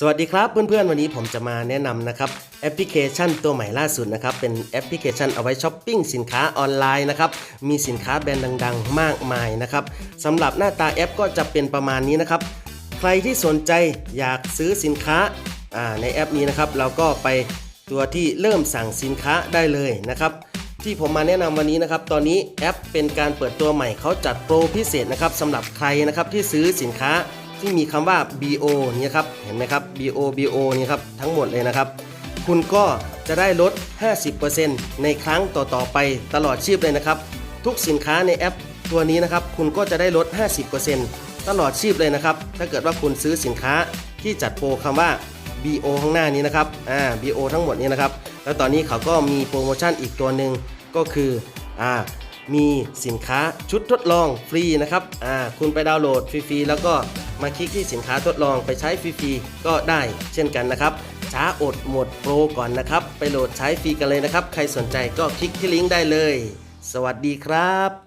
สวัสดีครับเพื่อนๆ วันนี้ผมจะมาแนะนำนะครับแอปพลิเคชันตัวใหม่ล่าสุดนะครับเป็นแอปพลิเคชันเอาไว้ช้อปปิ้งสินค้าออนไลน์นะครับมีสินค้าแบรนด์ดัง ๆ มากมายนะครับสำหรับหน้าตาแอปก็จะเป็นประมาณนี้นะครับ ใครที่สนใจอยากซื้อสินค้าในแอปนี้นะครับ เราก็ไปตัวที่เริ่มสั่งสินค้าได้เลยนะครับที่ผมมาแนะนำวันนี้นะครับ ตอนนี้แอปเป็นการเปิดตัวใหม่เขาจัดโปรพิเศษนะครับสำหรับใครนะครับที่ซื้อสินค้า ที่มีคำว่า BO เนี่ยครับเห็นไหมครับ BO BO นี่ครับทั้งหมดเลยนะครับ คุณก็จะได้ลด 50%ในครั้งต่อๆไปตลอดชีพเลยนะครับ ทุกสินค้าในแอปตัวนี้นะครับ คุณก็จะได้ลด 50%ตลอดชีพเลยนะครับ ถ้าเกิดว่าคุณซื้อสินค้าที่จัดโปรคำว่า BO ข้างหน้านี้นะครับอ่า BO ทั้งหมดนี้นะครับ แล้วตอนนี้เขาก็มีโปรโมชั่นอีกตัวหนึ่งก็คืออ่ามีสินค้าชุดทดลองฟรีนะครับอ่าคุณไปดาวน์โหลดฟรีๆแล้วก็ มาคลิกที่สินค้าทดลองไปใช้ฟรีๆก็ได้เช่นกันนะครับ ช้าอดหมดโปรก่อนนะครับ ไปโหลดใช้ฟรีกันเลยนะครับ ใครสนใจก็คลิกที่ลิงก์ได้เลย สวัสดีครับ